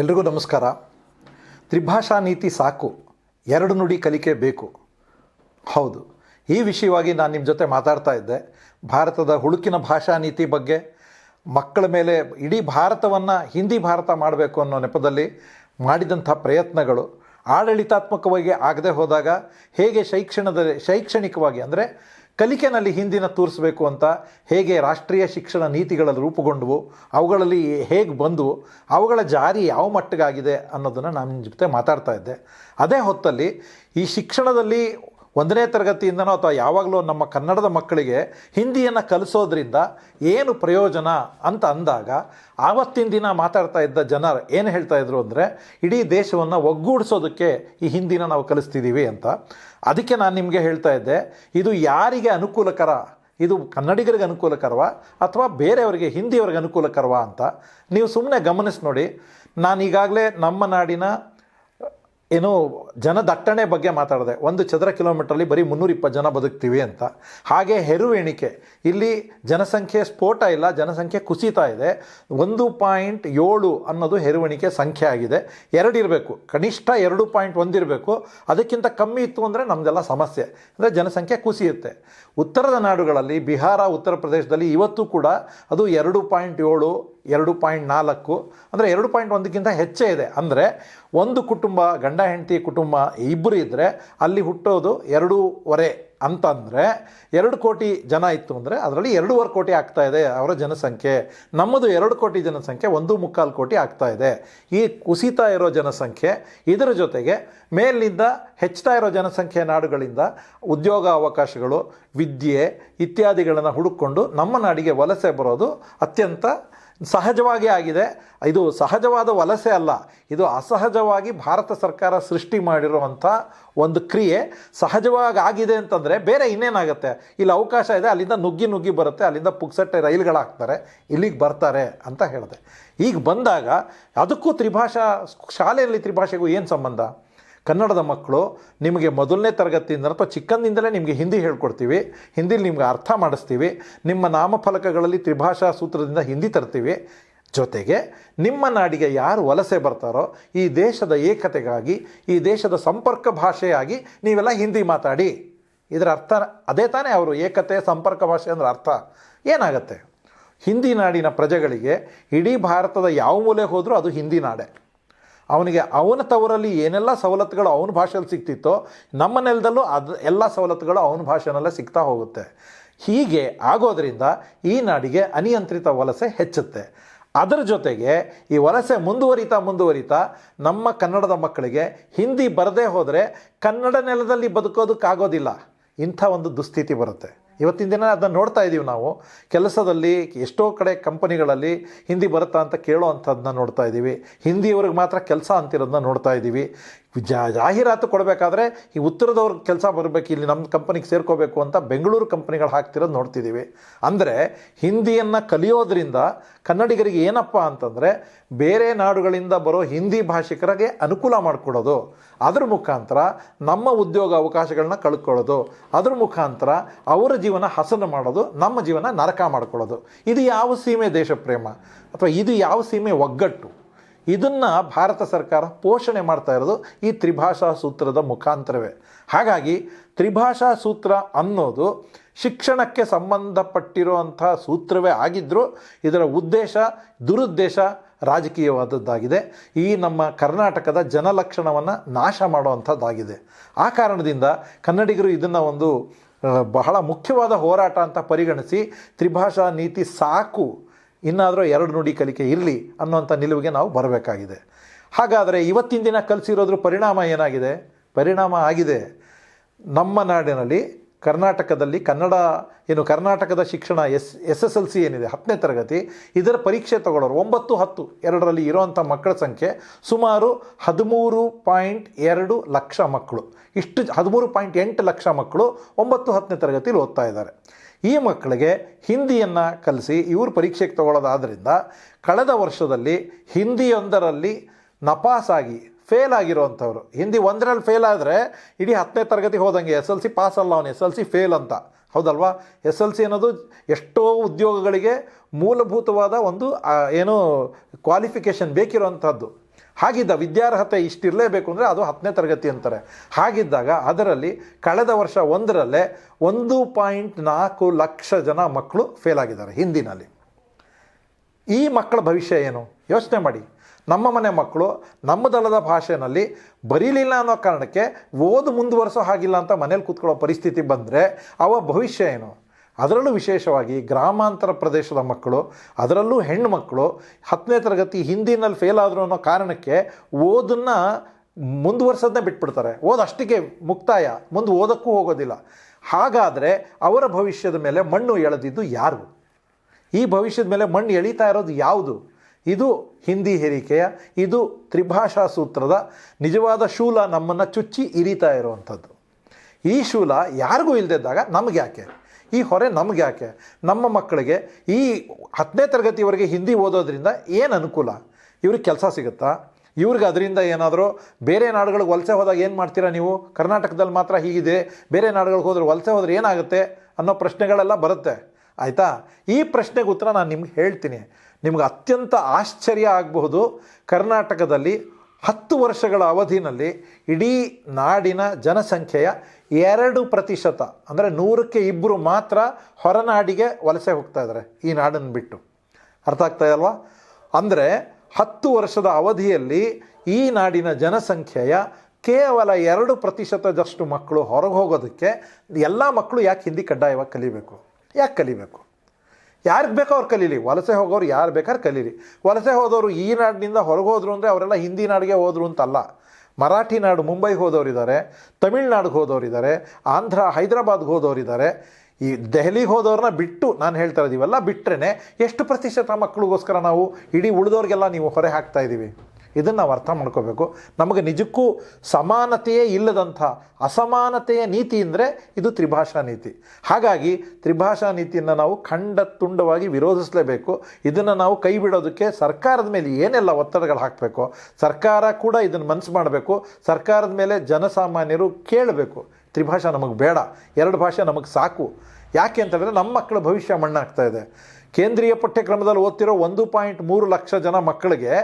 ಎಲ್ರಿಗೂ ನಮಸ್ಕಾರ. ತ್ರಿಭಾಷಾ ನೀತಿ ಸಾಕು, ಎರಡು ನುಡಿ ಕಲಿಕೆ ಬೇಕು. ಹೌದು, ಈ ವಿಷಯವಾಗಿ ನಾನು ನಿಮ್ಮ ಜೊತೆ ಮಾತಾಡ್ತಾ ಇದ್ದೆ. ಭಾರತದ ಹುಡುಕಿನ ಭಾಷಾ ನೀತಿ ಬಗ್ಗೆ, ಮಕ್ಕಳ ಮೇಲೆ ಇಡೀ ಭಾರತವನ್ನು ಹಿಂದಿ ಭಾರತ ಮಾಡಬೇಕು ಅನ್ನೋ ನೆಪದಲ್ಲಿ ಮಾಡಿದಂಥ ಪ್ರಯತ್ನಗಳು ಆಡಳಿತಾತ್ಮಕವಾಗಿ ಆಗದೆ ಹೋದಾಗ ಹೇಗೆ ಶೈಕ್ಷಣದಲ್ಲಿ ಶೈಕ್ಷಣಿಕವಾಗಿ ಅಂದರೆ ಕಲಿಕೆನಲ್ಲಿ ಹಿಂದಿನ ತೋರಿಸಬೇಕು ಅಂತ ಹೇಗೆ ರಾಷ್ಟ್ರೀಯ ಶಿಕ್ಷಣ ನೀತಿಗಳಲ್ಲಿ ರೂಪುಗೊಂಡವು, ಅವುಗಳಲ್ಲಿ ಹೇಗೆ ಬಂದವು, ಅವುಗಳ ಜಾರಿ ಯಾವ ಮಟ್ಟಿಗಾಗಿದೆ ಅನ್ನೋದನ್ನು ನಾನು ನಿಮ್ಮ ಜೊತೆ ಮಾತಾಡ್ತಾ ಇದ್ದೆ. ಅದೇ ಹೊತ್ತಲ್ಲಿ ಈ ಶಿಕ್ಷಣದಲ್ಲಿ ಒಂದನೇ ತರಗತಿಯಿಂದನೋ ಅಥವಾ ಯಾವಾಗಲೂ ನಮ್ಮ ಕನ್ನಡದ ಮಕ್ಕಳಿಗೆ ಹಿಂದಿಯನ್ನು ಕಲಿಸೋದ್ರಿಂದ ಏನು ಪ್ರಯೋಜನ ಅಂತ ಅಂದಾಗ ಆವತ್ತಿನ ದಿನ ಮಾತಾಡ್ತಾ ಇದ್ದ ಜನರು ಏನು ಹೇಳ್ತಾ ಇದ್ರು ಅಂದರೆ, ಇಡೀ ದೇಶವನ್ನು ಒಗ್ಗೂಡಿಸೋದಕ್ಕೆ ಈ ಹಿಂದಿನ ನಾವು ಕಲಿಸ್ತಿದ್ದೀವಿ ಅಂತ. ಅದಕ್ಕೆ ನಾನು ನಿಮಗೆ ಹೇಳ್ತಾ ಇದ್ದೆ, ಇದು ಯಾರಿಗೆ ಅನುಕೂಲಕರ? ಇದು ಕನ್ನಡಿಗರಿಗೆ ಅನುಕೂಲಕರವ ಅಥವಾ ಬೇರೆಯವರಿಗೆ ಹಿಂದಿಯವರಿಗೆ ಅನುಕೂಲಕರವ ಅಂತ? ನೀವು ಸುಮ್ಮನೆ ಗಮನಿಸಿ ನೋಡಿ. ನಾನು ಈಗಾಗಲೇ ನಮ್ಮ ನಾಡಿನ ಏನು ಜನದಟ್ಟಣೆ ಬಗ್ಗೆ ಮಾತಾಡಿದೆ. ಒಂದು ಚದರ ಕಿಲೋಮೀಟ್ರಲ್ಲಿ ಬರೀ ಮುನ್ನೂರ ಇಪ್ಪತ್ತು ಜನ ಬದುಕ್ತೀವಿ ಅಂತ. ಹಾಗೆ ಹೆರು ಎಣಿಕೆ. ಇಲ್ಲಿ ಜನಸಂಖ್ಯೆ ಸ್ಫೋಟ ಇಲ್ಲ, ಜನಸಂಖ್ಯೆ ಕುಸಿತಾ ಇದೆ. ಒಂದು ಪಾಯಿಂಟ್ ಏಳು ಅನ್ನೋದು ಹೆರುವಣಿಕೆ ಸಂಖ್ಯೆ ಆಗಿದೆ. ಎರಡು ಇರಬೇಕು. ಕನಿಷ್ಠ ಎರಡು ಪಾಯಿಂಟ್ ಒಂದಿರಬೇಕು ಅದಕ್ಕಿಂತ ಕಮ್ಮಿ ಇತ್ತು ಅಂದರೆ ನಮ್ಮದೆಲ್ಲ ಸಮಸ್ಯೆ. ಅಂದರೆ ಜನಸಂಖ್ಯೆ ಕುಸಿಯುತ್ತೆ. ಉತ್ತರದ ನಾಡುಗಳಲ್ಲಿ, ಬಿಹಾರ, ಉತ್ತರ ಪ್ರದೇಶದಲ್ಲಿ ಇವತ್ತು ಕೂಡ ಅದು ಎರಡು ಪಾಯಿಂಟ್ ಏಳು ಎರಡು ಪಾಯಿಂಟ್ ನಾಲ್ಕು. ಅಂದರೆ ಎರಡು ಪಾಯಿಂಟ್ ಒಂದಕ್ಕಿಂತ ಹೆಚ್ಚೇ ಇದೆ. ಅಂದರೆ ಒಂದು ಕುಟುಂಬ, ಗಂಡ, ಹೆಂಡತಿ ಕುಟುಂಬ ಇಬ್ಬರು ಇದ್ದರೆ ಅಲ್ಲಿ ಹುಟ್ಟೋದು ಎರಡೂವರೆ ಅಂತಂದರೆ ಎರಡು ಕೋಟಿ ಜನ ಇತ್ತು ಅಂದರೆ ಅದರಲ್ಲಿ ಎರಡೂವರೆ ಕೋಟಿ ಆಗ್ತಾ ಇದೆ ಅವರ ಜನಸಂಖ್ಯೆ. ನಮ್ಮದು ಎರಡು ಕೋಟಿ ಜನಸಂಖ್ಯೆ, ಒಂದು ಮುಕ್ಕಾಲು ಕೋಟಿ ಆಗ್ತಾ ಇದೆ. ಈ ಕುಸಿತಾ ಇರೋ ಜನಸಂಖ್ಯೆ, ಇದರ ಜೊತೆಗೆ ಮೇಲಿನಿಂದ ಹೆಚ್ಚುತ್ತಾ ಇರೋ ಜನಸಂಖ್ಯೆ ನಾಡುಗಳಿಂದ ಉದ್ಯೋಗ ಅವಕಾಶಗಳು, ವಿದ್ಯೆ ಇತ್ಯಾದಿಗಳನ್ನು ಹುಡುಕೊಂಡು ನಮ್ಮ ನಾಡಿಗೆ ವಲಸೆ ಬರೋದು ಅತ್ಯಂತ ಸಹಜವಾಗಿ ಆಗಿದೆ. ಇದು ಸಹಜವಾದ ವಲಸೆ ಅಲ್ಲ. ಇದು ಅಸಹಜವಾಗಿ ಭಾರತ ಸರ್ಕಾರ ಸೃಷ್ಟಿ ಮಾಡಿರುವಂಥ ಒಂದು ಕ್ರಿಯೆ. ಸಹಜವಾಗಿ ಆಗಿದೆ ಅಂತಂದರೆ ಬೇರೆ ಇನ್ನೇನಾಗುತ್ತೆ? ಇಲ್ಲಿ ಅವಕಾಶ ಇದೆ. ಅಲ್ಲಿಂದ ನುಗ್ಗಿ ನುಗ್ಗಿ ಬರುತ್ತೆ. ಅಲ್ಲಿಂದ ಪುಕ್ಸಟ್ಟೆ ರೈಲುಗಳಾಗ್ತಾರೆ ಇಲ್ಲಿಗೆ ಬರ್ತಾರೆ ಅಂತ ಹೇಳಿದೆ. ಈಗ ಬಂದಾಗ ಅದಕ್ಕೂ ತ್ರಿಭಾಷಾ ಶಾಲೆಯಲ್ಲಿ ತ್ರಿಭಾಷೆಗೂ ಏನು ಸಂಬಂಧ? ಕನ್ನಡದ ಮಕ್ಕಳು ನಿಮಗೆ ಮೊದಲನೇ ತರಗತಿಯಿಂದ ಅಥವಾ ಚಿಕ್ಕಂದಿಂದಲೇ ನಿಮಗೆ ಹಿಂದಿ ಹೇಳ್ಕೊಡ್ತೀವಿ, ಹಿಂದಿಲಿ ನಿಮ್ಗೆ ಅರ್ಥ ಮಾಡಿಸ್ತೀವಿ, ನಿಮ್ಮ ನಾಮಫಲಕಗಳಲ್ಲಿ ತ್ರಿಭಾಷಾ ಸೂತ್ರದಿಂದ ಹಿಂದಿ ತರ್ತೀವಿ. ಜೊತೆಗೆ ನಿಮ್ಮ ನಾಡಿಗೆ ಯಾರು ವಲಸೆ ಬರ್ತಾರೋ, ಈ ದೇಶದ ಏಕತೆಗಾಗಿ, ಈ ದೇಶದ ಸಂಪರ್ಕ ಭಾಷೆಯಾಗಿ ನೀವೆಲ್ಲ ಹಿಂದಿ ಮಾತಾಡಿ. ಇದರ ಅರ್ಥ ಅದೇ ತಾನೇ ಅವರು, ಏಕತೆ, ಸಂಪರ್ಕ ಭಾಷೆ ಅಂದ್ರೆ ಅರ್ಥ. ಏನಾಗುತ್ತೆ? ಹಿಂದಿ ನಾಡಿನ ಪ್ರಜೆಗಳಿಗೆ ಇಡೀ ಭಾರತದ ಯಾವ ಮೂಲೆ ಹೋದರೂ ಅದು ಹಿಂದಿ ನಾಡೆ. ಅವನಿಗೆ ಅವನ ತವರಲ್ಲಿ ಏನೆಲ್ಲ ಸವಲತ್ತುಗಳು ಅವನ ಭಾಷೆಯಲ್ಲಿ ಸಿಗ್ತಿತ್ತೋ ನಮ್ಮ ನೆಲದಲ್ಲೂ ಅದು ಎಲ್ಲ ಸವಲತ್ತುಗಳು ಅವನ ಭಾಷೆನಲ್ಲೇ ಸಿಗ್ತಾ ಹೋಗುತ್ತೆ. ಹೀಗೆ ಆಗೋದ್ರಿಂದ ಈ ನಾಡಿಗೆ ಅನಿಯಂತ್ರಿತ ವಲಸೆ ಹೆಚ್ಚುತ್ತೆ. ಅದರ ಜೊತೆಗೆ ಈ ವಲಸೆ ಮುಂದುವರಿತಾ ಮುಂದುವರಿತಾ ನಮ್ಮ ಕನ್ನಡದ ಮಕ್ಕಳಿಗೆ ಹಿಂದಿ ಬರದೇ ಹೋದರೆ ಕನ್ನಡ ನೆಲದಲ್ಲಿ ಬದುಕೋದಕ್ಕಾಗೋದಿಲ್ಲ. ಇಂಥ ಒಂದು ದುಸ್ಥಿತಿ ಬರುತ್ತೆ. ಇವತ್ತಿನ ದಿನ ಅದನ್ನು ನೋಡ್ತಾ ಇದ್ದೀವಿ ನಾವು. ಕೆಲಸದಲ್ಲಿ ಎಷ್ಟೋ ಕಡೆ ಕಂಪನಿಗಳಲ್ಲಿ ಹಿಂದಿ ಬರುತ್ತಾ ಅಂತ ಕೇಳೋ ಅಂಥದ್ದನ್ನ ನೋಡ್ತಾ ಇದ್ದೀವಿ ಹಿಂದಿಯವ್ರಿಗೆ ಮಾತ್ರ ಕೆಲಸ ಅಂತಿರೋದನ್ನ ನೋಡ್ತಾ ಇದ್ದೀವಿ ಜಾಹೀರಾತು ಕೊಡಬೇಕಾದ್ರೆ ಈ ಉತ್ತರದವ್ರ ಕೆಲಸ ಬರಬೇಕು, ಇಲ್ಲಿ ನಮ್ಮ ಕಂಪನಿಗೆ ಸೇರ್ಕೋಬೇಕು ಅಂತ ಬೆಂಗಳೂರು ಕಂಪ್ನಿಗಳು ಹಾಕ್ತಿರೋದು ನೋಡ್ತಿದ್ದೀವಿ ಅಂದರೆ ಹಿಂದಿಯನ್ನು ಕಲಿಯೋದ್ರಿಂದ ಕನ್ನಡಿಗರಿಗೆ ಏನಪ್ಪ ಅಂತಂದರೆ ಬೇರೆ ನಾಡುಗಳಿಂದ ಬರೋ ಹಿಂದಿ ಭಾಷಿಕರಿಗೆ ಅನುಕೂಲ ಮಾಡಿಕೊಡೋದು. ಅದ್ರ ಮುಖಾಂತರ ನಮ್ಮ ಉದ್ಯೋಗ ಅವಕಾಶಗಳನ್ನ ಕಳ್ಕೊಳ್ಳೋದು. ಅದ್ರ ಮುಖಾಂತರ ಅವರ ಜೀವನ ಹಸನು ಮಾಡೋದು, ನಮ್ಮ ಜೀವನ ನರಕ ಮಾಡ್ಕೊಳ್ಳೋದು. ಇದು ಯಾವ ಸೀಮೆ ದೇಶ ಪ್ರೇಮ ಅಥವಾ ಇದು ಯಾವ ಸೀಮೆ ಒಗ್ಗಟ್ಟು? ಇದನ್ನು ಭಾರತ ಸರ್ಕಾರ ಪೋಷಣೆ ಮಾಡ್ತಾ ಇರೋದು ಈ ತ್ರಿಭಾಷಾ ಸೂತ್ರದ ಮುಖಾಂತರವೇ. ಹಾಗಾಗಿ ತ್ರಿಭಾಷಾ ಸೂತ್ರ ಅನ್ನೋದು ಶಿಕ್ಷಣಕ್ಕೆ ಸಂಬಂಧಪಟ್ಟಿರುವಂಥ ಸೂತ್ರವೇ ಆಗಿದ್ದರೂ ಇದರ ಉದ್ದೇಶ, ದುರುದ್ದೇಶ ರಾಜಕೀಯವಾದದ್ದಾಗಿದೆ. ಈ ನಮ್ಮ ಕರ್ನಾಟಕದ ಜನಲಕ್ಷಣವನ್ನು ನಾಶ ಮಾಡುವಂಥದ್ದಾಗಿದೆ. ಆ ಕಾರಣದಿಂದ ಕನ್ನಡಿಗರು ಇದನ್ನು ಒಂದು ಬಹಳ ಮುಖ್ಯವಾದ ಹೋರಾಟ ಅಂತ ಪರಿಗಣಿಸಿ ತ್ರಿಭಾಷಾ ನೀತಿ ಸಾಕು ಇನ್ನಾದರೂ ಎರಡು ನುಡಿ ಕಲಿಕೆ ಇರಲಿ ಅನ್ನುವಂಥ ನಿಲುವಿಗೆ ನಾವು ಬರಬೇಕಾಗಿದೆ. ಹಾಗಾದರೆ ಇವತ್ತಿನ ದಿನ ಕಲಿಸಿರೋದ್ರ ಪರಿಣಾಮ ಏನಾಗಿದೆ? ಪರಿಣಾಮ ಆಗಿದೆ. ನಮ್ಮ ನಾಡಿನಲ್ಲಿ ಕರ್ನಾಟಕದಲ್ಲಿ ಕನ್ನಡ, ಏನು ಕರ್ನಾಟಕದ ಶಿಕ್ಷಣ S S S L C ಏನಿದೆ, ಹತ್ತನೇ ತರಗತಿ, ಇದರ ಪರೀಕ್ಷೆ ತಗೊಳ್ಳೋರು ಒಂಬತ್ತು, ಹತ್ತು, ಎರಡರಲ್ಲಿ ಇರೋವಂಥ ಮಕ್ಕಳ ಸಂಖ್ಯೆ ಸುಮಾರು ಹದಿಮೂರು ಪಾಯಿಂಟ್ ಎರಡು ಲಕ್ಷ ಮಕ್ಕಳು. ಇಷ್ಟು ಹದಿಮೂರು ಪಾಯಿಂಟ್ ಎಂಟು ಲಕ್ಷ ಮಕ್ಕಳು ಒಂಬತ್ತು, ಹತ್ತನೇ ತರಗತಿಲಿ ಓದ್ತಾ ಇದ್ದಾರೆ. ಈ ಮಕ್ಕಳಿಗೆ ಹಿಂದಿಯನ್ನು ಕಲಿಸಿ ಇವರು ಪರೀಕ್ಷೆಗೆ ತಗೊಳ್ಳೋದಾದ್ದರಿಂದ ಕಳೆದ ವರ್ಷದಲ್ಲಿ ಹಿಂದಿಯೊಂದರಲ್ಲಿ ನಪಾಸಾಗಿ ಫೇಲ್ ಆಗಿರುವಂಥವ್ರು ಹಿಂದಿ ಒಂದರಲ್ಲಿ ಫೇಲ್ ಆದರೆ ಇಡೀ ಹತ್ತನೇ ತರಗತಿ ಹೋದಂಗೆ ಎಸ್ ಎಲ್ ಸಿ ಪಾಸ್ ಅಲ್ಲ ಅವನು ಎಸ್ ಎಲ್ ಸಿ ಫೇಲ್ ಅಂತ. ಹೌದಲ್ವಾ? ಎಸ್ ಎಲ್ ಸಿ ಅನ್ನೋದು ಎಷ್ಟೋ ಉದ್ಯೋಗಗಳಿಗೆ ಮೂಲಭೂತವಾದ ಒಂದು ಏನು ಕ್ವಾಲಿಫಿಕೇಷನ್ ಬೇಕಿರುವಂಥದ್ದು ಹಾಗಿದ್ದ ವಿದ್ಯಾರ್ಹತೆ ಇಷ್ಟಿರಲೇಬೇಕು ಅಂದರೆ ಅದು ಹತ್ತನೇ ತರಗತಿ ಅಂತಾರೆ. ಹಾಗಿದ್ದಾಗ ಅದರಲ್ಲಿ ಕಳೆದ ವರ್ಷ ಒಂದರಲ್ಲೇ ಒಂದು ಪಾಯಿಂಟ್ ನಾಲ್ಕು ಲಕ್ಷ ಜನ ಮಕ್ಕಳು ಫೇಲ್ ಆಗಿದ್ದಾರೆ ಹಿಂದಿನಲ್ಲಿ. ಈ ಮಕ್ಕಳ ಭವಿಷ್ಯ ಏನು? ಯೋಚನೆ ಮಾಡಿ. ನಮ್ಮ ಮನೆ ಮಕ್ಕಳು ನಮ್ಮ ದಳದ ಭಾಷೆನಲ್ಲಿ ಬರೀಲಿಲ್ಲ ಅನ್ನೋ ಕಾರಣಕ್ಕೆ ಓದು ಮುಂದುವರೆಸೋ ಹಾಗಿಲ್ಲ ಅಂತ ಮನೇಲಿ ಕೂತ್ಕೊಳ್ಳೋ ಪರಿಸ್ಥಿತಿ ಬಂದರೆ ಅವ ಭವಿಷ್ಯ ಏನು? ಅದರಲ್ಲೂ ವಿಶೇಷವಾಗಿ ಗ್ರಾಮಾಂತರ ಪ್ರದೇಶದ ಮಕ್ಕಳು, ಅದರಲ್ಲೂ ಹೆಣ್ಣು ಮಕ್ಕಳು ಹತ್ತನೇ ತರಗತಿ ಹಿಂದಿನಲ್ಲಿ ಫೇಲ್ ಆದರು ಅನ್ನೋ ಕಾರಣಕ್ಕೆ ಓದನ್ನು ಮುಂದುವರ್ಸೋದನ್ನೇ ಬಿಟ್ಬಿಡ್ತಾರೆ. ಓದು ಅಷ್ಟಿಗೆ ಮುಕ್ತಾಯ. ಮುಂದೆ ಓದಕ್ಕೂ ಹೋಗೋದಿಲ್ಲ. ಹಾಗಾದರೆ ಅವರ ಭವಿಷ್ಯದ ಮೇಲೆ ಮಣ್ಣು ಎಳೆದಿದ್ದು ಯಾರು? ಈ ಭವಿಷ್ಯದ ಮೇಲೆ ಮಣ್ಣು ಎಳೀತಾ ಇರೋದು ಯಾವುದು? ಇದು ಹಿಂದಿ ಹೇರಿಕೆಯ, ಇದು ತ್ರಿಭಾಷಾ ಸೂತ್ರದ ನಿಜವಾದ ಶೂಲ ನಮ್ಮನ್ನು ಚುಚ್ಚಿ ಇರಿತಾ ಇರುವಂಥದ್ದು. ಈ ಶೂಲ ಯಾರಿಗೂ ಇಲ್ಲದಿದ್ದಾಗ ನಮಗೆ ಯಾಕೆ ಈ ಹೊರೆ ನಮ್ಗೆ ಯಾಕೆ? ನಮ್ಮ ಮಕ್ಕಳಿಗೆ ಈ ಹತ್ತನೇ ತರಗತಿವರೆಗೆ ಹಿಂದಿ ಓದೋದ್ರಿಂದ ಏನು ಅನುಕೂಲ? ಇವ್ರಿಗೆ ಕೆಲಸ ಸಿಗುತ್ತಾ? ಇವ್ರಿಗೆ ಅದರಿಂದ ಏನಾದರೂ ಬೇರೆ ನಾಡುಗಳಿಗೆ ವಲಸೆ ಹೋದಾಗ ಏನು ಮಾಡ್ತೀರಾ ನೀವು? ಕರ್ನಾಟಕದಲ್ಲಿ ಮಾತ್ರ ಹೀಗಿದೆ, ಬೇರೆ ನಾಡುಗಳಿಗೆ ಹೋದ್ರೆ ವಲಸೆ ಹೋದ್ರೆ ಏನಾಗುತ್ತೆ ಅನ್ನೋ ಪ್ರಶ್ನೆಗಳೆಲ್ಲ ಬರುತ್ತೆ. ಆಯಿತಾ? ಈ ಪ್ರಶ್ನೆಗೆ ಉತ್ತರ ನಾನು ನಿಮ್ಗೆ ಹೇಳ್ತೀನಿ. ನಿಮ್ಗೆ ಅತ್ಯಂತ ಆಶ್ಚರ್ಯ ಆಗಬಹುದು ಕರ್ನಾಟಕದಲ್ಲಿ ಹತ್ತು ವರ್ಷಗಳ ಅವಧಿನಲ್ಲಿ ಇಡೀ ನಾಡಿನ ಜನಸಂಖ್ಯೆಯ ಎರಡು ಪ್ರತಿಶತ, ಅಂದರೆ ನೂರಕ್ಕೆ ಇಬ್ಬರು ಮಾತ್ರ ಹೊರನಾಡಿಗೆ ವಲಸೆ ಹೋಗ್ತಾ ಇದ್ದಾರೆ ಈ ನಾಡನ್ನು ಬಿಟ್ಟು. ಅರ್ಥ ಆಗ್ತಾ ಅಲ್ವಾ ಅಂದರೆ ಹತ್ತು ವರ್ಷದ ಅವಧಿಯಲ್ಲಿ ಈ ನಾಡಿನ ಜನಸಂಖ್ಯೆಯ ಕೇವಲ ಎರಡು ಪ್ರತಿಶತದಷ್ಟು ಮಕ್ಕಳು ಹೊರಗೆ ಹೋಗೋದಕ್ಕೆ ಎಲ್ಲ ಮಕ್ಕಳು ಯಾಕೆ ಹಿಂದಿ ಕಡ್ಡಾಯವಾಗಿ ಕಲಿಬೇಕು? ಯಾಕೆ ಕಲಿಬೇಕು? ಯಾರಿಗೆ ಬೇಕೋ ಅವ್ರು ಕಲೀಲಿ. ವಲಸೆ ಹೋಗೋರು ಯಾರು ಬೇಕಾದ್ರೆ ಕಲೀಲಿ. ವಲಸೆ ಹೋದವರು ಈ ನಾಡಿನಿಂದ ಹೊರಗೆ ಹೋದರು ಅಂದರೆ ಅವರೆಲ್ಲ ಹಿಂದಿ ನಾಡಿಗೆ ಹೋದರು ಅಂತಲ್ಲ. ಮರಾಠಿ ನಾಡು ಮುಂಬೈಗೆ ಹೋದವರಿದ್ದಾರೆ ತಮಿಳ್ನಾಡಿಗೆ ಹೋದವರಿದ್ದಾರೆ, ಆಂಧ್ರ ಹೈದರಾಬಾದ್ಗೆ ಹೋದವರಿದ್ದಾರೆ. ಈ ದೆಹಲಿಗೆ ಹೋದವ್ರನ್ನ ಬಿಟ್ಟು ನಾನು ಹೇಳ್ತಾ ಇದ್ದೀವಲ್ಲ ಬಿಟ್ಟರೆ ಎಷ್ಟು ಪ್ರತಿಶತ ಮಕ್ಕಳಿಗೋಸ್ಕರ ನಾವು ಇಡೀ ಉಳಿದವ್ರಿಗೆಲ್ಲ ನೀವು ಹೊರೆ ಹಾಕ್ತಾ ಇದ್ದೀವಿ ಇದನ್ನು ನಾವು ಅರ್ಥ ಮಾಡ್ಕೋಬೇಕು. ನಮಗೆ ನಿಜಕ್ಕೂ ಸಮಾನತೆಯೇ ಇಲ್ಲದಂಥ ಅಸಮಾನತೆಯ ನೀತಿ ಅಂದರೆ ಇದು ತ್ರಿಭಾಷಾ ನೀತಿ. ಹಾಗಾಗಿ ತ್ರಿಭಾಷಾ ನೀತಿಯನ್ನು ನಾವು ಖಂಡ ತುಂಡವಾಗಿ ವಿರೋಧಿಸಲೇಬೇಕು. ಇದನ್ನು ನಾವು ಕೈ ಬಿಡೋದಕ್ಕೆ ಸರ್ಕಾರದ ಮೇಲೆ ಏನೆಲ್ಲ ಒತ್ತಡಗಳು ಹಾಕಬೇಕು, ಸರ್ಕಾರ ಕೂಡ ಇದನ್ನು ಮನಸ್ಸು ಮಾಡಬೇಕು, ಸರ್ಕಾರದ ಮೇಲೆ ಜನಸಾಮಾನ್ಯರು ಕೇಳಬೇಕು. ತ್ರಿಭಾಷಾ ನಮಗೆ ಬೇಡ, ಎರಡು ಭಾಷೆ ನಮಗೆ ಸಾಕು. ಯಾಕೆ ಅಂತಂದರೆ ನಮ್ಮ ಮಕ್ಕಳ ಭವಿಷ್ಯ ಮಣ್ಣಾಗ್ತಾ ಇದೆ. ಕೇಂದ್ರೀಯ ಪಠ್ಯಕ್ರಮದಲ್ಲಿ ಓದ್ತಿರೋ ಒಂದು ಪಾಯಿಂಟ್ ಮೂರು ಲಕ್ಷ ಜನ ಮಕ್ಕಳಿಗೆ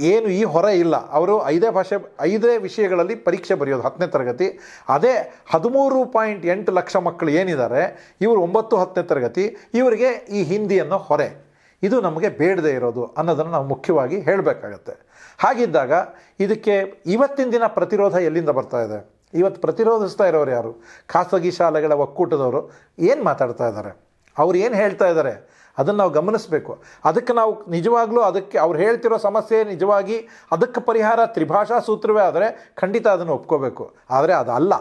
ಏನು ಈ ಹೊರ ಇಲ್ಲ. ಅವರು ಐದೇ ಭಾಷೆ, ಐದೇ ವಿಷಯಗಳಲ್ಲಿ ಪರೀಕ್ಷೆ ಬರೆಯೋದು ಹತ್ತನೇ ತರಗತಿ. ಅದೇ ಹದಿಮೂರು ಪಾಯಿಂಟ್ ಎಂಟು ಲಕ್ಷ ಮಕ್ಕಳು ಏನಿದ್ದಾರೆ, ಇವರು ಒಂಬತ್ತು ಹತ್ತನೇ ತರಗತಿ, ಇವರಿಗೆ ಈ ಹಿಂದಿಯನ್ನು ಹೊರೆ. ಇದು ನಮಗೆ ಬೇಡದೇ ಇರೋದು ಅನ್ನೋದನ್ನು ನಾವು ಮುಖ್ಯವಾಗಿ ಹೇಳಬೇಕಾಗತ್ತೆ. ಹಾಗಿದ್ದಾಗ ಇದಕ್ಕೆ ಇವತ್ತಿನ ದಿನ ಪ್ರತಿರೋಧ ಎಲ್ಲಿಂದ ಬರ್ತಾ ಇದೆ? ಇವತ್ತು ಪ್ರತಿರೋಧಿಸ್ತಾ ಇರೋರು ಯಾರು? ಖಾಸಗಿ ಶಾಲೆಗಳ ಒಕ್ಕೂಟದವರು ಏನು ಮಾತಾಡ್ತಾ ಇದ್ದಾರೆ? ಅವ್ರು ಏನು ಹೇಳ್ತಾ ಇದ್ದಾರೆ? ಅದನ್ನು ನಾವು ಗಮನಿಸಬೇಕು. ಅದಕ್ಕೆ ನಾವು ನಿಜವಾಗ್ಲೂ ಅದಕ್ಕೆ ಅವ್ರು ಹೇಳ್ತಿರೋ ಸಮಸ್ಯೆ ನಿಜವಾಗಿ ಅದಕ್ಕೆ ಪರಿಹಾರ ತ್ರಿಭಾಷಾ ಸೂತ್ರವೇ ಆದರೆ ಖಂಡಿತ ಅದನ್ನು ಒಪ್ಕೋಬೇಕು. ಆದರೆ ಅದಲ್ಲ.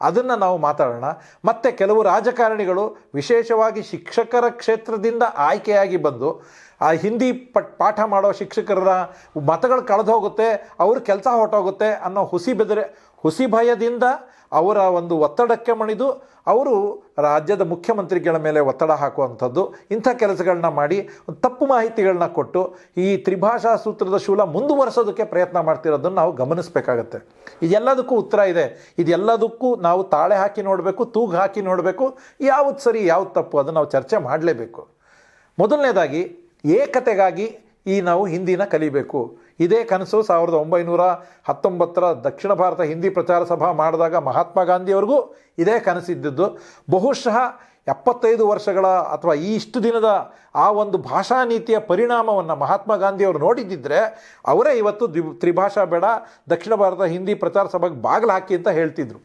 ಅದನ್ನು ನಾವು ಮಾತಾಡೋಣ. ಮತ್ತು ಕೆಲವು ರಾಜಕಾರಣಿಗಳು ವಿಶೇಷವಾಗಿ ಶಿಕ್ಷಕರ ಕ್ಷೇತ್ರದಿಂದ ಆಯ್ಕೆಯಾಗಿ ಬಂದು ಆ ಹಿಂದಿ ಪಟ್ ಪಾಠ ಮಾಡೋ ಶಿಕ್ಷಕರ ಮತಗಳು ಕಳೆದು ಹೋಗುತ್ತೆ ಅವ್ರ ಕೆಲಸ ಹೊರಟೋಗುತ್ತೆ ಅನ್ನೋ ಹುಸಿ ಬೆದರೆ, ಹುಸಿ ಭಯದಿಂದ ಅವರ ಒಂದು ಒತ್ತಡಕ್ಕೆ ಮಣಿದು ಅವರು ರಾಜ್ಯದ ಮುಖ್ಯಮಂತ್ರಿಗಳ ಮೇಲೆ ಒತ್ತಡ ಹಾಕುವಂಥದ್ದು, ಇಂಥ ಕೆಲಸಗಳನ್ನ ಮಾಡಿ ತಪ್ಪು ಮಾಹಿತಿಗಳನ್ನ ಕೊಟ್ಟು ಈ ತ್ರಿಭಾಷಾ ಸೂತ್ರದ ಶೂಲ ಮುಂದುವರಿಸೋದಕ್ಕೆ ಪ್ರಯತ್ನ ಮಾಡ್ತಿರೋದನ್ನು ನಾವು ಗಮನಿಸಬೇಕಾಗತ್ತೆ. ಇದೆಲ್ಲದಕ್ಕೂ ಉತ್ತರ ಇದೆ. ಇದೆಲ್ಲದಕ್ಕೂ ನಾವು ತಾಳೆ ಹಾಕಿ ನೋಡಬೇಕು, ತೂಗು ಹಾಕಿ ನೋಡಬೇಕು, ಯಾವುದು ಸರಿ, ಯಾವುದು ತಪ್ಪು ಅದನ್ನು ನಾವು ಚರ್ಚೆ ಮಾಡಲೇಬೇಕು. ಮೊದಲನೇದಾಗಿ ಏಕತೆಗಾಗಿ ಈ ನಾವು ಹಿಂದಿನ ಕಲಿಬೇಕು. ಇದೇ ಕನಸು ಸಾವಿರದ ಒಂಬೈನೂರ ಹತ್ತೊಂಬತ್ತರ ದಕ್ಷಿಣ ಭಾರತ ಹಿಂದಿ ಪ್ರಚಾರ ಸಭಾ ಮಾಡಿದಾಗ ಮಹಾತ್ಮ ಗಾಂಧಿಯವರಿಗೂ ಇದೇ ಕನಸಿದ್ದದ್ದು. ಬಹುಶಃ ಎಪ್ಪತ್ತೈದು ವರ್ಷಗಳ ಅಥವಾ ಈ ಇಷ್ಟು ದಿನದ ಆ ಒಂದು ಭಾಷಾ ನೀತಿಯ ಪರಿಣಾಮವನ್ನು ಮಹಾತ್ಮ ಗಾಂಧಿಯವರು ನೋಡಿದ್ದಿದ್ರೆ ಅವರೇ ಇವತ್ತು ದ್ವಿ, ತ್ರಿಭಾಷಾ ಬೇಡ, ದಕ್ಷಿಣ ಭಾರತ ಹಿಂದಿ ಪ್ರಚಾರ ಸಭೆಗೆ ಬಾಗಿಲು ಹಾಕಿ ಅಂತ ಹೇಳ್ತಿದ್ರು.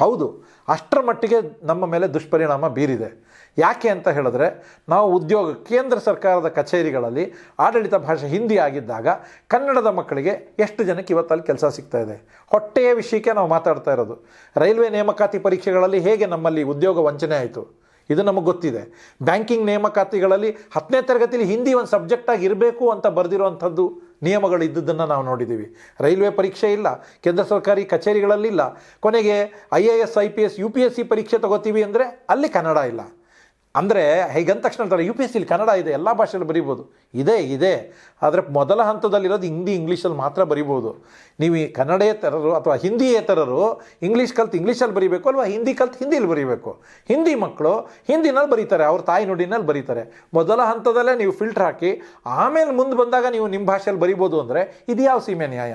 ಹೌದು, ಅಷ್ಟರ ಮಟ್ಟಿಗೆ ನಮ್ಮ ಮೇಲೆ ದುಷ್ಪರಿಣಾಮ ಬೀರಿದೆ. ಯಾಕೆ ಅಂತ ಹೇಳಿದ್ರೆ ನಾವು ಉದ್ಯೋಗ ಕೇಂದ್ರ ಸರ್ಕಾರದ ಕಚೇರಿಗಳಲ್ಲಿ ಆಡಳಿತ ಭಾಷೆ ಹಿಂದಿ ಆಗಿದ್ದಾಗ ಕನ್ನಡದ ಮಕ್ಕಳಿಗೆ ಎಷ್ಟು ಜನಕ್ಕೆ ಇವತ್ತಲ್ಲಿ ಕೆಲಸ ಸಿಗ್ತಾ ಇದೆ? ಹೊಟ್ಟೆಯ ವಿಷಯಕ್ಕೆ ನಾವು ಮಾತಾಡ್ತಾ ಇರೋದು. ರೈಲ್ವೆ ನೇಮಕಾತಿ ಪರೀಕ್ಷೆಗಳಲ್ಲಿ ಹೇಗೆ ನಮ್ಮಲ್ಲಿ ಉದ್ಯೋಗ ವಂಚನೆ ಆಯಿತು? ಇದು ನಮಗೆ ಗೊತ್ತಿದೆ. ಬ್ಯಾಂಕಿಂಗ್ ನೇಮಕಾತಿಗಳಲ್ಲಿ ಹತ್ತನೇ ತರಗತಿಲಿ ಹಿಂದಿ ಒಂದು ಸಬ್ಜೆಕ್ಟಾಗಿ ಇರಬೇಕು ಅಂತ ಬರೆದಿರುವಂಥದ್ದು ನಿಯಮಗಳು ಇದ್ದದ್ದನ್ನು ನಾವು ನೋಡಿದ್ದೀವಿ. ರೈಲ್ವೆ ಪರೀಕ್ಷೆ ಇಲ್ಲ, ಕೇಂದ್ರ ಸರ್ಕಾರಿ ಕಚೇರಿಗಳಲ್ಲಿಲ್ಲ. ಕೊನೆಗೆ I A S, I P S, U P S C ಪರೀಕ್ಷೆ ತಗೋತೀವಿ ಅಂದರೆ ಅಲ್ಲಿ ಕನ್ನಡ ಇಲ್ಲ. ಅಂದರೆ ಹೇಗಂದ ತಕ್ಷಣ ಅಂತಾರೆ ಯು ಪಿ ಎಸ್ ಸಿಲಿ ಕನ್ನಡ ಇದೆ, ಎಲ್ಲ ಭಾಷೆಯಲ್ಲಿ ಬರಿಬೋದು. ಇದೆ ಇದೆ. ಆದರೆ ಮೊದಲ ಹಂತದಲ್ಲಿರೋದು ಹಿಂದಿ, ಇಂಗ್ಲೀಷಲ್ಲಿ ಮಾತ್ರ ಬರಿಬೋದು. ನೀವು ಈ ಕನ್ನಡೇತರರು ಅಥವಾ ಹಿಂದಿಯೇತರರು ಇಂಗ್ಲೀಷ್ ಕಲ್ತು ಇಂಗ್ಲೀಷಲ್ಲಿ ಬರೀಬೇಕು ಅಲ್ವಾ? ಹಿಂದಿ ಕಲ್ತು ಹಿಂದಿಯಲ್ಲಿ ಬರೀಬೇಕು. ಹಿಂದಿ ಮಕ್ಕಳು ಹಿಂದಿನಲ್ಲಿ ಬರೀತಾರೆ, ಅವ್ರ ತಾಯಿ ನುಡಿನಲ್ಲಿ ಬರೀತಾರೆ. ಮೊದಲ ಹಂತದಲ್ಲೇ ನೀವು ಫಿಲ್ಟ್ರ್ ಹಾಕಿ, ಆಮೇಲೆ ಮುಂದೆ ಬಂದಾಗ ನೀವು ನಿಮ್ಮ ಭಾಷೆಯಲ್ಲಿ ಬರಿಬೋದು ಅಂದರೆ ಇದು ಯಾವ ಸೀಮೆ ನ್ಯಾಯ?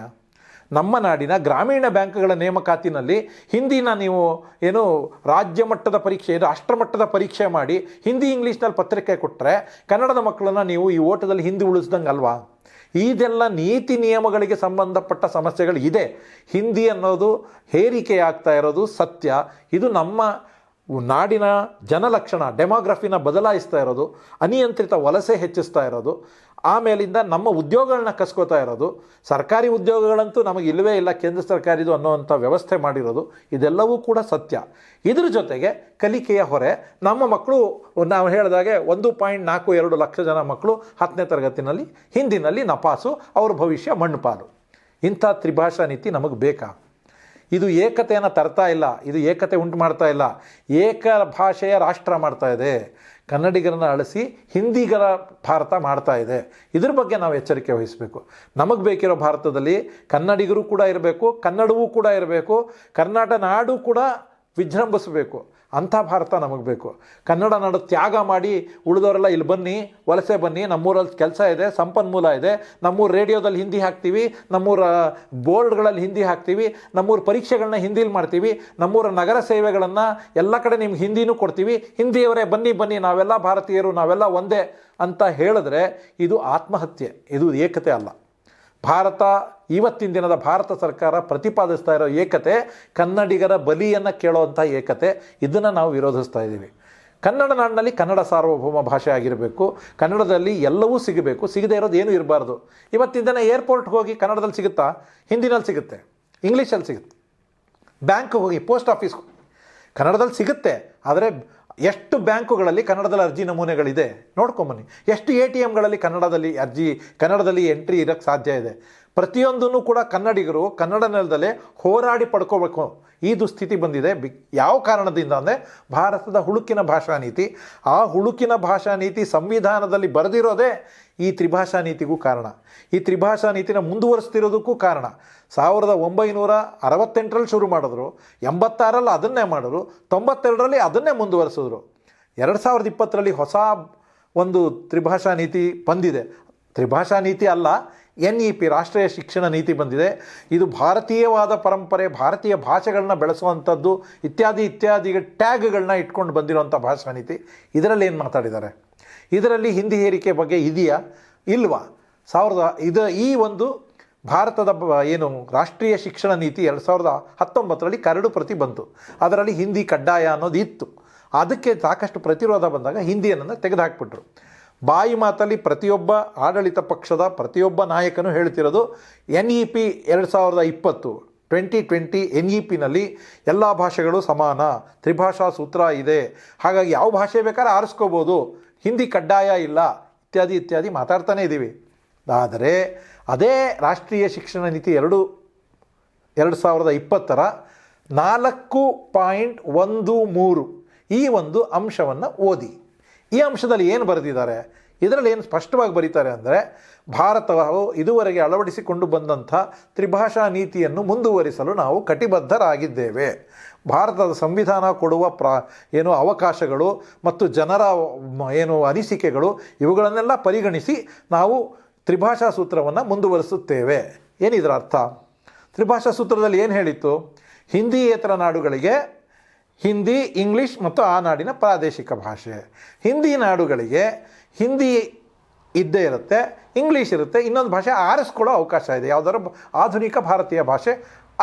ನಮ್ಮ ನಾಡಿನ ಗ್ರಾಮೀಣ ಬ್ಯಾಂಕ್ಗಳ ನೇಮಕಾತಿನಲ್ಲಿ ಹಿಂದಿನ ನೀವು ಏನು ರಾಜ್ಯ ಮಟ್ಟದ ಪರೀಕ್ಷೆ ರಾಷ್ಟ್ರ ಮಟ್ಟದ ಪರೀಕ್ಷೆ ಮಾಡಿ ಹಿಂದಿ ಇಂಗ್ಲೀಷ್ನಲ್ಲಿ ಪತ್ರಿಕೆ ಕೊಟ್ಟರೆ ಕನ್ನಡದ ಮಕ್ಕಳನ್ನು ನೀವು ಈ ಓಟದಲ್ಲಿ ಹಿಂದಿ ಉಳಿಸ್ದಂಗೆ ಅಲ್ವಾ? ಇದೆಲ್ಲ ನೀತಿ ನಿಯಮಗಳಿಗೆ ಸಂಬಂಧಪಟ್ಟ ಸಮಸ್ಯೆಗಳು ಇದೆ. ಹಿಂದಿ ಅನ್ನೋದು ಹೇರಿಕೆಯಾಗ್ತಾ ಇರೋದು ಸತ್ಯ. ಇದು ನಮ್ಮ ನಾಡಿನ ಜನಲಕ್ಷಣ ಡೆಮೋಗ್ರಫಿನ ಬದಲಾಯಿಸ್ತಾ ಇರೋದು, ಅನಿಯಂತ್ರಿತ ವಲಸೆ ಹೆಚ್ಚಿಸ್ತಾ ಇರೋದು, ಆಮೇಲಿಂದ ನಮ್ಮ ಉದ್ಯೋಗಗಳನ್ನ ಕಸ್ಕೋತಾ ಇರೋದು, ಸರ್ಕಾರಿ ಉದ್ಯೋಗಗಳಂತೂ ನಮಗೆ ಇಲ್ಲವೇ ಇಲ್ಲ ಕೇಂದ್ರ ಸರ್ಕಾರಿದು ಅನ್ನೋವಂಥ ವ್ಯವಸ್ಥೆ ಮಾಡಿರೋದು, ಇದೆಲ್ಲವೂ ಕೂಡ ಸತ್ಯ. ಇದ್ರ ಜೊತೆಗೆ ಕಲಿಕೆಯ ಹೊರೆ, ನಮ್ಮ ಮಕ್ಕಳು, ನಾವು ಹೇಳಿದಾಗೆ ಒಂದು ಪಾಯಿಂಟ್ ನಾಲ್ಕು ಎರಡು ಲಕ್ಷ ಜನ ಮಕ್ಕಳು ಹತ್ತನೇ ತರಗತಿನಲ್ಲಿ, ಹಿಂದಿನಲ್ಲಿ ನಪಾಸು, ಅವ್ರ ಭವಿಷ್ಯ ಮಣ್ಣುಪಾಲು ಇಂಥ ತ್ರಿಭಾಷಾ ನೀತಿ ನಮಗೆ ಬೇಕಾ? ಇದು ಏಕತೆಯನ್ನು ತರ್ತಾ ಇಲ್ಲ, ಇದು ಏಕತೆ ಉಂಟು ಮಾಡ್ತಾ ಇಲ್ಲ. ಏಕ ಭಾಷೆಯ ರಾಷ್ಟ್ರ ಮಾಡ್ತಾ ಇದೆ. ಕನ್ನಡಿಗರನ್ನು ಅಳಿಸಿ ಹಿಂದಿಗರ ಭಾರತ ಮಾಡ್ತಾ ಇದೆ. ಇದ್ರ ಬಗ್ಗೆ ನಾವು ಎಚ್ಚರಿಕೆ ವಹಿಸಬೇಕು. ನಮಗೆ ಬೇಕಿರೋ ಭಾರತದಲ್ಲಿ ಕನ್ನಡಿಗರು ಕೂಡ ಇರಬೇಕು, ಕನ್ನಡವೂ ಕೂಡ ಇರಬೇಕು, ಕರ್ನಾಟಕ ನಾಡು ಕೂಡ ವಿಜೃಂಭಿಸಬೇಕು. ಅಂಥ ಭಾರತ ನಮಗೆ ಬೇಕು. ಕನ್ನಡ ನಾಡು ತ್ಯಾಗ ಮಾಡಿ ಉಳಿದವರೆಲ್ಲ ಇಲ್ಲಿ ಬನ್ನಿ, ವಲಸೆ ಬನ್ನಿ, ನಮ್ಮೂರಲ್ಲಿ ಕೆಲಸ ಇದೆ, ಸಂಪನ್ಮೂಲ ಇದೆ. ನಮ್ಮೂರು ರೇಡಿಯೋದಲ್ಲಿ ಹಿಂದಿ ಹಾಕ್ತೀವಿ, ನಮ್ಮೂರ ಬೋರ್ಡ್ಗಳಲ್ಲಿ ಹಿಂದಿ ಹಾಕ್ತೀವಿ, ನಮ್ಮೂರ ಪರೀಕ್ಷೆಗಳನ್ನ ಹಿಂದಿಲಿ ಮಾಡ್ತೀವಿ, ನಮ್ಮೂರ ನಗರ ಸೇವೆಗಳನ್ನು ಎಲ್ಲ ಕಡೆ ನಿಮ್ಗೆ ಹಿಂದಿನೂ ಕೊಡ್ತೀವಿ. ಹಿಂದಿಯವರೇ ಬನ್ನಿ ಬನ್ನಿ, ನಾವೆಲ್ಲ ಭಾರತೀಯರು, ನಾವೆಲ್ಲ ಒಂದೇ ಅಂತ ಹೇಳಿದ್ರೆ ಇದು ಆತ್ಮಹತ್ಯೆ, ಇದು ಏಕತೆ ಅಲ್ಲ. ಭಾರತ ಇವತ್ತಿನ ದಿನದ ಭಾರತ ಸರ್ಕಾರ ಪ್ರತಿಪಾದಿಸ್ತಾ ಇರೋ ಏಕತೆ, ಕನ್ನಡಿಗರ ಬಲಿಯನ್ನು ಕೇಳುವಂಥ ಏಕತೆ, ಇದನ್ನು ನಾವು ವಿರೋಧಿಸ್ತಾ ಇದ್ದೀವಿ. ಕನ್ನಡ ನಾಡಿನಲ್ಲಿ ಕನ್ನಡ ಸಾರ್ವಭೌಮ ಭಾಷೆ ಆಗಿರಬೇಕು, ಕನ್ನಡದಲ್ಲಿ ಎಲ್ಲವೂ ಸಿಗಬೇಕು, ಸಿಗದೇ ಇರೋದು ಏನೂ ಇರಬಾರ್ದು. ಇವತ್ತಿನ ದಿನ ಏರ್ಪೋರ್ಟ್ಗೆ ಹೋಗಿ ಕನ್ನಡದಲ್ಲಿ ಸಿಗುತ್ತಾ? ಹಿಂದಿನಲ್ಲಿ ಸಿಗುತ್ತೆ, ಇಂಗ್ಲೀಷಲ್ಲಿ ಸಿಗುತ್ತೆ. ಬ್ಯಾಂಕ್ಗೆ ಹೋಗಿ, ಪೋಸ್ಟ್ ಆಫೀಸ್ಗೆ ಕನ್ನಡದಲ್ಲಿ ಸಿಗುತ್ತೆ, ಆದರೆ ಎಷ್ಟು ಬ್ಯಾಂಕುಗಳಲ್ಲಿ ಕನ್ನಡದಲ್ಲಿ ಅರ್ಜಿ ನಮೂನೆಗಳಿದೆ? ನೋಡ್ಕೊಂಬನ್ನಿ. ಎಷ್ಟು ಎ ಟಿ ಎಮ್ಗಳಲ್ಲಿ ಕನ್ನಡದಲ್ಲಿ ಅರ್ಜಿ, ಕನ್ನಡದಲ್ಲಿ ಎಂಟ್ರಿ ಇರೋಕ್ಕೆ ಸಾಧ್ಯ ಇದೆ? ಪ್ರತಿಯೊಂದನ್ನು ಕೂಡ ಕನ್ನಡಿಗರು ಕನ್ನಡ ನೆಲದಲ್ಲೇ ಹೋರಾಡಿ ಪಡ್ಕೋಬೇಕು. ಈ ದುಸ್ಥಿತಿ ಬಂದಿದೆ. ಬಿ, ಯಾವ ಕಾರಣದಿಂದ ಅಂದರೆ ಭಾರತದ ಹುಳುಕಿನ ಭಾಷಾ ನೀತಿ. ಆ ಹುಳುಕಿನ ಭಾಷಾ ನೀತಿ ಸಂವಿಧಾನದಲ್ಲಿ ಬರೆದಿರೋದೇ ಈ ತ್ರಿಭಾಷಾ ನೀತಿಗೂ ಕಾರಣ. ಈ ತ್ರಿಭಾಷಾ ನೀತಿನ ಮುಂದುವರಿಸ್ತಿರೋದಕ್ಕೂ ಕಾರಣ. ಸಾವಿರದ ಒಂಬೈನೂರ ಅರವತ್ತೆಂಟರಲ್ಲಿ ಶುರು ಮಾಡಿದ್ರು ಎಂಬತ್ತಾರಲ್ಲಿ ಅದನ್ನೇ ಮಾಡಿದ್ರು, ತೊಂಬತ್ತೆರಡರಲ್ಲಿ ಅದನ್ನೇ ಮುಂದುವರಿಸಿದ್ರು. ಎರಡು ಸಾವಿರದ ಇಪ್ಪತ್ತರಲ್ಲಿ ಹೊಸ ಒಂದು ತ್ರಿಭಾಷಾ ನೀತಿ ಬಂದಿದೆ. ತ್ರಿಭಾಷಾ ನೀತಿ ಅಲ್ಲ ಎನ್ ಇ ಪಿ ರಾಷ್ಟ್ರೀಯ ಶಿಕ್ಷಣ ನೀತಿ ಬಂದಿದೆ. ಇದು ಭಾರತೀಯವಾದ ಪರಂಪರೆ, ಭಾರತೀಯ ಭಾಷೆಗಳನ್ನ ಬೆಳೆಸುವಂಥದ್ದು, ಇತ್ಯಾದಿ ಇತ್ಯಾದಿ ಟ್ಯಾಗ್ಗಳನ್ನ ಇಟ್ಕೊಂಡು ಬಂದಿರುವಂಥ ಭಾಷಾ ನೀತಿ. ಇದರಲ್ಲಿ ಏನು ಮಾತಾಡಿದ್ದಾರೆ? ಇದರಲ್ಲಿ ಹಿಂದಿ ಹೇರಿಕೆ ಬಗ್ಗೆ ಇದೆಯಾ? ಇಲ್ವಾ? ಸಾವಿರದ ಇದು ಈ ಒಂದು ಭಾರತದ ಏನು ರಾಷ್ಟ್ರೀಯ ಶಿಕ್ಷಣ ನೀತಿ ಎರಡು ಸಾವಿರದ ಹತ್ತೊಂಬತ್ತರಲ್ಲಿ ಕರಡು ಪ್ರತಿ ಬಂತು. ಅದರಲ್ಲಿ ಹಿಂದಿ ಕಡ್ಡಾಯ ಅನ್ನೋದು ಇತ್ತು. ಅದಕ್ಕೆ ಸಾಕಷ್ಟು ಪ್ರತಿರೋಧ ಬಂದಾಗ ಹಿಂದಿಯನ್ನು ತೆಗೆದುಹಾಕ್ಬಿಟ್ರು. ಬಾಯಿ ಮಾತಲ್ಲಿ ಪ್ರತಿಯೊಬ್ಬ ಆಡಳಿತ ಪಕ್ಷದ ಪ್ರತಿಯೊಬ್ಬ ನಾಯಕನು ಹೇಳ್ತಿರೋದು ಎನ್ ಇ ಪಿ ಎರಡು ಸಾವಿರದ ಇಪ್ಪತ್ತು, ಟ್ವೆಂಟಿ ಟ್ವೆಂಟಿ ಎನ್ ಇ ಪಿನಲ್ಲಿ ಎಲ್ಲ ಭಾಷೆಗಳು ಸಮಾನ, ತ್ರಿಭಾಷಾ ಸೂತ್ರ ಇದೆ. ಹಾಗಾಗಿ ಯಾವ ಭಾಷೆ ಬೇಕಾದ್ರೆ ಆರಿಸ್ಕೋಬೋದು. ಹಿಂದಿ ಕಡ್ಡಾಯ ಇಲ್ಲ, ಇತ್ಯಾದಿ ಇತ್ಯಾದಿ ಮಾತಾಡ್ತಾನೇ ಇದ್ದೀವಿ. ಆದರೆ ಅದೇ ರಾಷ್ಟ್ರೀಯ ಶಿಕ್ಷಣ ನೀತಿ ಎರಡು ಎರಡು ಸಾವಿರದ ಇಪ್ಪತ್ತರ ನಾಲ್ಕು ಪಾಯಿಂಟ್ ಒಂದು ಮೂರು ಈ ಒಂದು ಅಂಶವನ್ನು ಓದಿ. ಈ ಅಂಶದಲ್ಲಿ ಏನು ಬರೆದಿದ್ದಾರೆ? ಇದರಲ್ಲಿ ಏನು ಸ್ಪಷ್ಟವಾಗಿ ಬರೀತಾರೆ ಅಂದರೆ ಭಾರತವು ಇದುವರೆಗೆ ಅಳವಡಿಸಿಕೊಂಡು ಬಂದಂಥ ತ್ರಿಭಾಷಾ ನೀತಿಯನ್ನು ಮುಂದುವರಿಸಲು ನಾವು ಕಟಿಬದ್ಧರಾಗಿದ್ದೇವೆ. ಭಾರತದ ಸಂವಿಧಾನ ಕೊಡುವ ಪ್ರಾ, ಏನು ಅವಕಾಶಗಳು ಮತ್ತು ಜನರ ಏನು ಅನಿಸಿಕೆಗಳು ಇವುಗಳನ್ನೆಲ್ಲ ಪರಿಗಣಿಸಿ ನಾವು ತ್ರಿಭಾಷಾ ಸೂತ್ರವನ್ನು ಮುಂದುವರಿಸುತ್ತೇವೆ. ಏನಿದರ ಅರ್ಥ? ತ್ರಿಭಾಷಾ ಸೂತ್ರದಲ್ಲಿ ಏನು ಹೇಳಿತ್ತು? ಹಿಂದಿಯೇತರ ನಾಡುಗಳಿಗೆ ಹಿಂದಿ, ಇಂಗ್ಲೀಷ್ ಮತ್ತು ಆ ನಾಡಿನ ಪ್ರಾದೇಶಿಕ ಭಾಷೆ. ಹಿಂದಿ ನಾಡುಗಳಿಗೆ ಹಿಂದಿ ಇದ್ದೇ ಇರುತ್ತೆ, ಇಂಗ್ಲೀಷ್ ಇರುತ್ತೆ, ಇನ್ನೊಂದು ಭಾಷೆ ಆರಿಸ್ಕೊಳ್ಳೋ ಅವಕಾಶ ಇದೆ. ಯಾವುದಾದ್ರು ಆಧುನಿಕ ಭಾರತೀಯ ಭಾಷೆ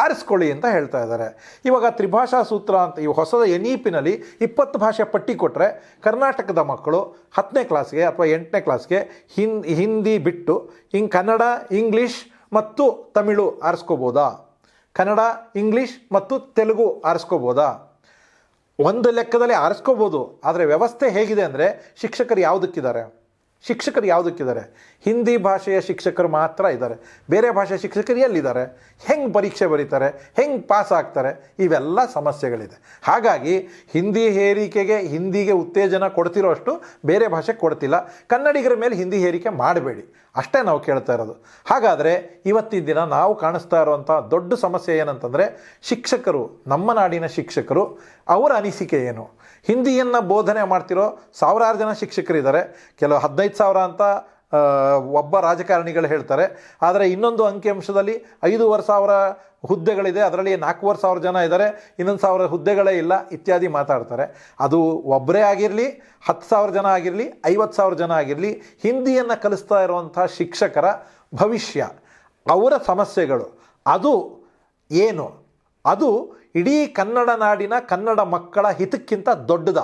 ಆರಿಸ್ಕೊಳ್ಳಿ ಅಂತ ಹೇಳ್ತಾ ಇದ್ದಾರೆ. ಇವಾಗ ತ್ರಿಭಾಷಾ ಸೂತ್ರ ಅಂತ, ಈ ಹೊಸದ ಎನ್ ಇ ಪಿನಲ್ಲಿ ಇಪ್ಪತ್ತು ಭಾಷೆ ಪಟ್ಟಿ ಕೊಟ್ಟರೆ ಕರ್ನಾಟಕದ ಮಕ್ಕಳು ಹತ್ತನೇ ಕ್ಲಾಸ್ಗೆ ಅಥವಾ ಎಂಟನೇ ಕ್ಲಾಸ್ಗೆ ಹಿನ್, ಹಿಂದಿ ಬಿಟ್ಟು ಹಿಂಗೆ ಕನ್ನಡ, ಇಂಗ್ಲೀಷ್ ಮತ್ತು ತಮಿಳು ಆರಿಸ್ಕೋಬೋದಾ? ಕನ್ನಡ, ಇಂಗ್ಲೀಷ್ ಮತ್ತು ತೆಲುಗು ಆರಿಸ್ಕೋಬೋದಾ? ಒಂದು ಲೆಕ್ಕದಲ್ಲಿ ಆರಿಸ್ಕೋಬೋದು, ಆದರೆ ವ್ಯವಸ್ಥೆ ಹೇಗಿದೆ ಅಂದರೆ ಶಿಕ್ಷಕರು ಯಾವುದಕ್ಕಿದ್ದಾರೆ? ಶಿಕ್ಷಕರು ಯಾವುದಕ್ಕಿದ್ದಾರೆ? ಹಿಂದಿ ಭಾಷೆಯ ಶಿಕ್ಷಕರು ಮಾತ್ರ ಇದ್ದಾರೆ. ಬೇರೆ ಭಾಷೆಯ ಶಿಕ್ಷಕರು ಎಲ್ಲಿದ್ದಾರೆ? ಹೆಂಗೆ ಪರೀಕ್ಷೆ ಬರೀತಾರೆ? ಹೆಂಗೆ ಪಾಸ್ ಆಗ್ತಾರೆ? ಇವೆಲ್ಲ ಸಮಸ್ಯೆಗಳಿದೆ. ಹಾಗಾಗಿ ಹಿಂದಿ ಹೇರಿಕೆಗೆ, ಹಿಂದಿಗೆ ಉತ್ತೇಜನ ಕೊಡ್ತಿರೋಷ್ಟು ಬೇರೆ ಭಾಷೆ ಕೊಡ್ತಿಲ್ಲ. ಕನ್ನಡಿಗರ ಮೇಲೆ ಹಿಂದಿ ಹೇರಿಕೆ ಮಾಡಬೇಡಿ. ಅಷ್ಟೇ ನಾವು ಕೇಳ್ತಾ ಇರೋದು. ಹಾಗಾದರೆ ಇವತ್ತಿನ ದಿನ ನಾವು ಕಾಣಿಸ್ತಾ ಇರುವಂಥ ದೊಡ್ಡ ಸಮಸ್ಯೆ ಏನಂತಂದರೆ ಶಿಕ್ಷಕರು, ನಮ್ಮ ನಾಡಿನ ಶಿಕ್ಷಕರು ಅವರ ಅನಿಸಿಕೆ ಏನು? ಹಿಂದಿಯನ್ನು ಬೋಧನೆ ಮಾಡ್ತಿರೋ ಸಾವಿರಾರು ಜನ ಶಿಕ್ಷಕರಿದ್ದಾರೆ. ಕೆಲವು ಹದಿನೈದು ಸಾವಿರ ಅಂತ ಒಬ್ಬ ರಾಜಕಾರಣಿಗಳು ಹೇಳ್ತಾರೆ. ಆದರೆ ಇನ್ನೊಂದು ಅಂಕಿಅಂಶದಲ್ಲಿ ಐದೂವರೆ ಸಾವಿರ ಹುದ್ದೆಗಳಿದೆ. ಅದರಲ್ಲಿ ನಾಲ್ಕೂವರೆ ಸಾವಿರ ಜನ ಇದ್ದಾರೆ. ಇನ್ನೊಂದು ಸಾವಿರ ಹುದ್ದೆಗಳೇ ಇಲ್ಲ ಇತ್ಯಾದಿ ಮಾತಾಡ್ತಾರೆ. ಅದು ಒಬ್ಬರೇ ಆಗಿರಲಿ, ಹತ್ತು ಸಾವಿರ ಜನ ಆಗಿರಲಿ, ಐವತ್ತು ಸಾವಿರ ಜನ ಆಗಿರಲಿ, ಹಿಂದಿಯನ್ನು ಕಲಿಸ್ತಾ ಇರುವಂಥ ಶಿಕ್ಷಕರ ಭವಿಷ್ಯ, ಅವರ ಸಮಸ್ಯೆಗಳು, ಅದು ಏನು? ಅದು ಇಡೀ ಕನ್ನಡ ನಾಡಿನ ಕನ್ನಡ ಮಕ್ಕಳ ಹಿತಕ್ಕಿಂತ ದೊಡ್ಡದ.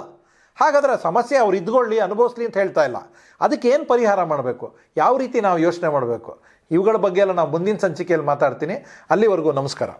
ಹಾಗಾದರೆ ಸಮಸ್ಯೆ ಅವ್ರು ಇದ್ಕೊಳ್ಳಿ, ಅನುಭವಿಸ್ಲಿ ಅಂತ ಹೇಳ್ತಾ ಇಲ್ಲ. ಅದಕ್ಕೆ ಏನು ಪರಿಹಾರ ಮಾಡಬೇಕು? ಯಾವ ರೀತಿ ನಾವು ಯೋಚನೆ ಮಾಡಬೇಕು? ಇವುಗಳ ಬಗ್ಗೆ ಎಲ್ಲ ನಾವು ಮುಂದಿನ ಸಂಚಿಕೆಯಲ್ಲಿ ಮಾತಾಡ್ತೀನಿ. ಅಲ್ಲಿವರೆಗೂ ನಮಸ್ಕಾರ.